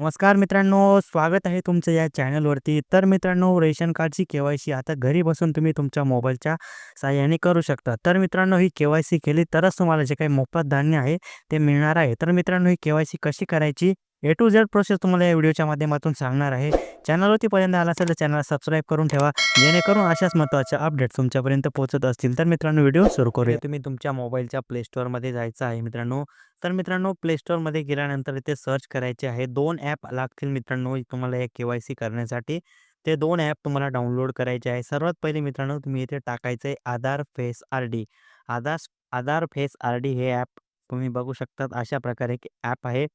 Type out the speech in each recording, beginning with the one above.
नमस्कार मित्रांनो, स्वागत आहे तुमचं या चॅनलवरती. तर मित्रांनो, रेशन कार्डची के-वाय-सी आता घरी बसून तुम्ही तुमच्या मोबाईलच्या साह्याने करू शकता. तर मित्रांनो, ही के-वाय-सी केली तरच तुम्हाला जे काही मोफत धान्य आहे ते मिळणार आहे. तर मित्रांनो, ही के-वाय-सी कशी करायची ए टू झेड प्रोसेस तुम्हाला या व्हिडिओच्या माध्यमातून सांगणार आहे. चॅनलवरती पहिल्यांदा आला असेल तर चॅनलला सबस्क्राईब करून ठेवा, जेणेकरून अशाच महत्त्वाच्या अपडेट्स तुमच्यापर्यंत पोहोचत असतील. तर मित्रांनो, व्हिडिओ सुरू करूया. तुम्ही तुमच्या मोबाईलच्या प्ले स्टोअरमध्ये जायचं आहे मित्रांनो. तर मित्रांनो, प्ले स्टोअरमध्ये गेल्यानंतर इथे सर्च करायचे आहे. दोन ॲप लागतील मित्रांनो तुम्हाला या के-वाय-सी करण्यासाठी. ते दोन ॲप तुम्हाला डाउनलोड करायचे आहे. सर्वात पहिले मित्रांनो, तुम्ही इथे टाकायचं आहे Aadhaar face R D Aadhaar Aadhaar face R D हे ॲप तुम्ही बघू शकतात अशा प्रकारे एक ॲप आहे.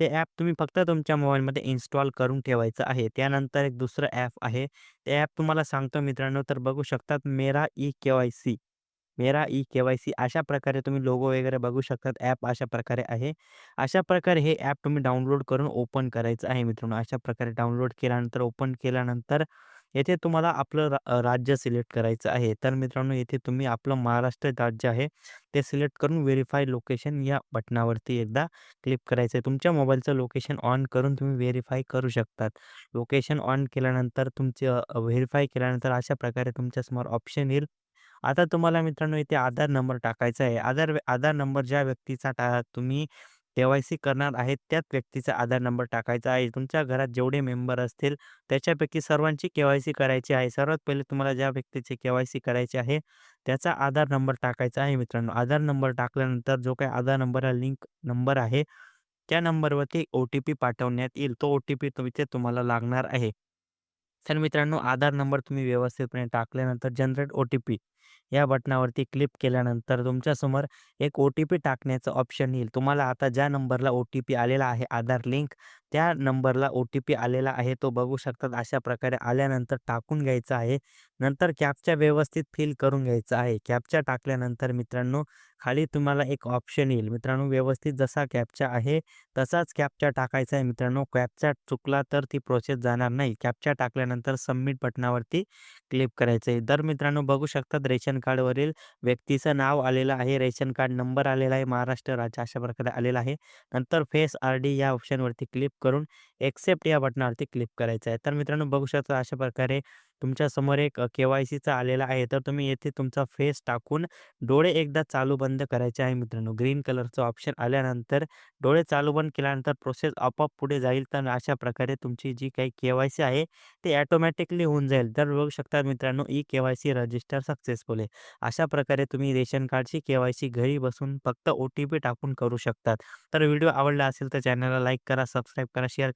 ते ॲप तुम्ही फक्त तुमच्या मोबाईलमध्ये इन्स्टॉल करून ठेवायचं आहे. त्यानंतर एक दुसरं ॲप आहे. ते ॲप तुम्हाला सांगतो मित्रांनो, तर बघू शकतात मेरा ई के-वाय-सी. मेरा ई के-वाय-सी अशा प्रकारे तुम्ही लोगो वगैरे बघू शकतात. ॲप अशा प्रकारे आहे. अशा प्रकारे हे ॲप तुम्ही डाउनलोड करून ओपन करायचं आहे मित्रांनो. अशा प्रकारे डाउनलोड केल्यानंतर, ओपन केल्यानंतर येथे तुम्हाला आपलं रा राज्य सिलेक्ट करायचं आहे. तर मित्रांनो, येथे तुम्ही आपलं महाराष्ट्र राज्य आहे ते सिलेक्ट करून व्हेरीफाय लोकेशन या बटनावरती एकदा क्लिक करायचं आहे. तुमच्या मोबाईलचं लोकेशन ऑन करून तुम्ही व्हेरीफाय करू शकतात. लोकेशन ऑन केल्यानंतर तुमचे व्हेरीफाय केल्यानंतर अशा प्रकारे तुमच्यासमोर ऑप्शन येईल. आता तुम्हाला मित्रांनो इथे आधार नंबर टाकायचा आहे. आधार आधार नंबर ज्या व्यक्तीचा टा तुम्ही के-वाय-सी करणार आहेत, त्याच व्यक्तीचा आधार नंबर टाकायचा आहे. तुमच्या घरात जेवढे मेंबर असतील त्याच्यापैकी सर्वांची के-वाय-सी करायची आहे. सर्वात पहिले तुम्हाला ज्या व्यक्तीची के-वाय-सी करायची आहे, त्याचा आधार नंबर टाकायचा आहे मित्रांनो. आधार नंबर टाकल्यानंतर जो काही आधार नंबरला लिंक नंबर आहे, त्या नंबरवरती ओ-टी-पी पाठवण्यात येईल. तो ओ-टी-पी इथे तुम्हाला लागणार आहे. तर मित्रांनो, आधार नंबर तुम्ही व्यवस्थितपणे टाकल्यानंतर जनरेट ओ-टी-पी या बटनावरती क्लिक केल्यानंतर तुमच्यासमोर एक ओ-टी-पी टाकण्याचं ऑप्शन येईल. तुम्हाला आता ज्या नंबरला ओ-टी-पी आलेला आहे आधार लिंक, त्या नंबरला ओ-टी-पी आलेला आहे. तो बघू शकतात. अशा प्रकारे आल्यानंतर टाकून घ्यायचा आहे. नंतर कॅपच्या व्यवस्थित फिल करून घ्यायचा आहे. कॅपच्या टाकल्यानंतर मित्रांनो, खाली तुम्हाला एक ऑप्शन येईल. मित्रांनो, व्यवस्थित जसा कॅपच्या आहे तसाच कॅपच्या टाकायचा आहे मित्रांनो. कॅपच्या चुकला तर ती प्रोसेस जाणार नाही. कॅपच्या टाकल्यानंतर सबमिट बटनावरती क्लिक करायचं आहे. तर मित्रांनो, बघू शकतात रेशन कार्डवरील व्यक्तीचं नाव आलेलं आहे. रेशन कार्ड नंबर आलेला आहे. महाराष्ट्र राज्य अशा प्रकारे आलेला आहे. नंतर फेस आर डी या ऑप्शनवरती क्लिक करून एक्सेप्ट या बटनावरती क्लिक करायचं आहे. तर मित्रांनो, बघू शकता अशा प्रकारे तुमच्यासमोर एक के-वाय-सीचा आलेला आहे. तर तुम्ही येथे तुमचा फेस टाकून डोळे एकदा चालू बंद करायचे आहे मित्रांनो. ग्रीन कलरचं ऑप्शन आल्यानंतर डोळे चालू बंद केल्यानंतर प्रोसेस आपोआप पुढे जाईल. तर अशा प्रकारे तुमची जी काही के-वाय-सी आहे ते ॲटोमॅटिकली होऊन जाईल. तर बघू शकता मित्रांनो, ई के-वाय-सी रजिस्टर सक्सेसफुल आहे. अशा प्रकारे तुम्ही रेशन कार्डची के-वाय-सी घरी बसून फक्त ओ-टी-पी टाकून करू शकतात. तर व्हिडिओ आवडला असेल तर चॅनलला लाईक करा, सबस्क्राईब करा, शेअर